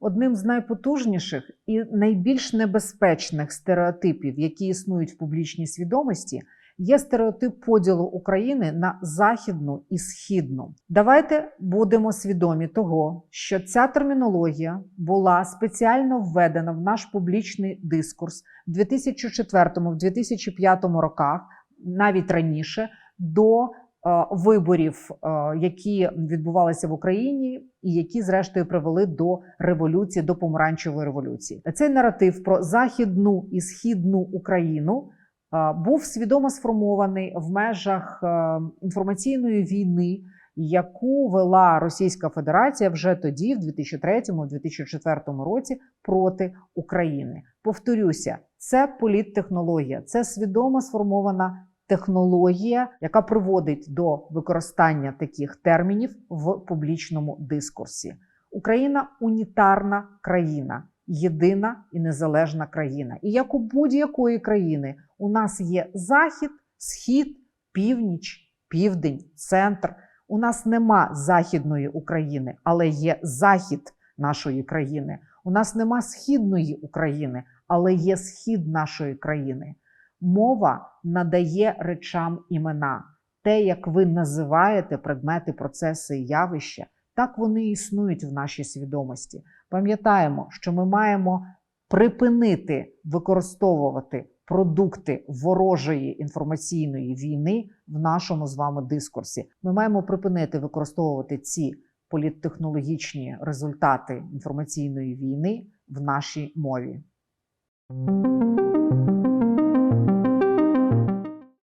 Одним з найпотужніших і найбільш небезпечних стереотипів, які існують в публічній свідомості, є стереотип поділу України на західну і східну. Давайте будемо свідомі того, що ця термінологія була спеціально введена в наш публічний дискурс в 2004-2005 роках, навіть раніше, до виборів, е, які відбувалися в Україні, і які, зрештою, привели до революції, до помаранчевої революції. Цей наратив про західну і східну Україну е, був свідомо сформований в межах е, інформаційної війни, яку вела Російська Федерація вже тоді, в 2003-2004 році, проти України. Повторюся, це політтехнологія, це свідомо сформована технологія, яка приводить до використання таких термінів в публічному дискурсі. Україна унітарна країна, єдина і незалежна країна. І як у будь-якої країни, у нас є захід, схід, північ, південь, центр. У нас нема західної України, але є захід нашої країни. У нас нема східної України, але є схід нашої країни. Мова надає речам імена. Те, як ви називаєте предмети, процеси і явища, так вони існують в нашій свідомості. Пам'ятаємо, що ми маємо припинити використовувати продукти ворожої інформаційної війни в нашому з вами дискурсі. Ми маємо припинити використовувати ці політтехнологічні результати інформаційної війни в нашій мові.